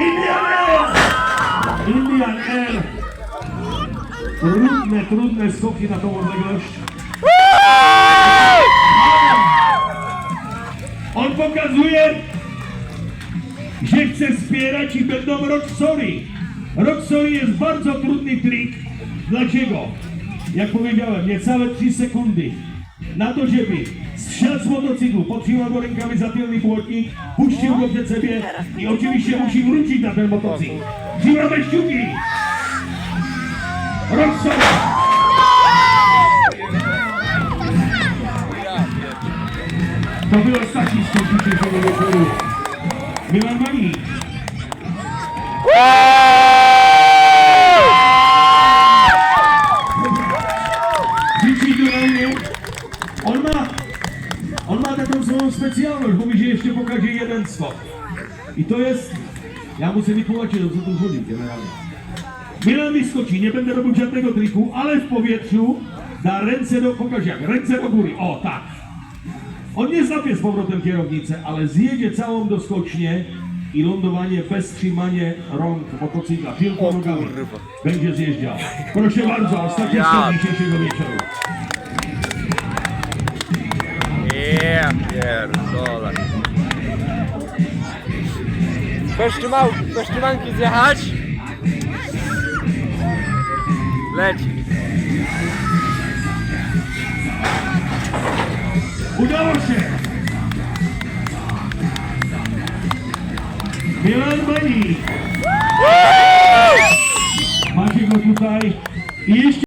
Indian Air! Indian Air! Trudne, trudne skoki na tą odległość. On pokazuje, że chce wspierać i będą Rock Sorry. Rock Sorry jest bardzo trudny trik. Dlaczego? Jak powiedziałem, niecałe 3 sekundy na to, že by šel z motocyklu, potříboval za tylný půlotník, puštil ho před sebě i očividně musí ručit na ten motocykl. Díváme šťuky! Roxana! To bylo stačí skočit, že Milan Malý. On ma taką swoją specjalność, bo mi się jeszcze pokaże jeden skok. I to jest, ja muszę mi tłumaczyć, co tu chodzi generalnie. Milan mi skoczy, nie będę robił żadnego triku, ale w powietrzu da ręce do, pokaż jak, ręce do góry, o tak. On nie zapie z powrotem kierownicę, ale zjedzie całą doskocznie i lądowanie bez trzymania rąk motocykla, tylko nogami będzie zjeżdżał. Proszę bardzo, ostatni Ja. dzisiejszego wieczoru. Pierdolę. Kosztymał, kosztymanki zjechać? Leci. Udało się! Milan Mani! Macie go tutaj. I jeszcze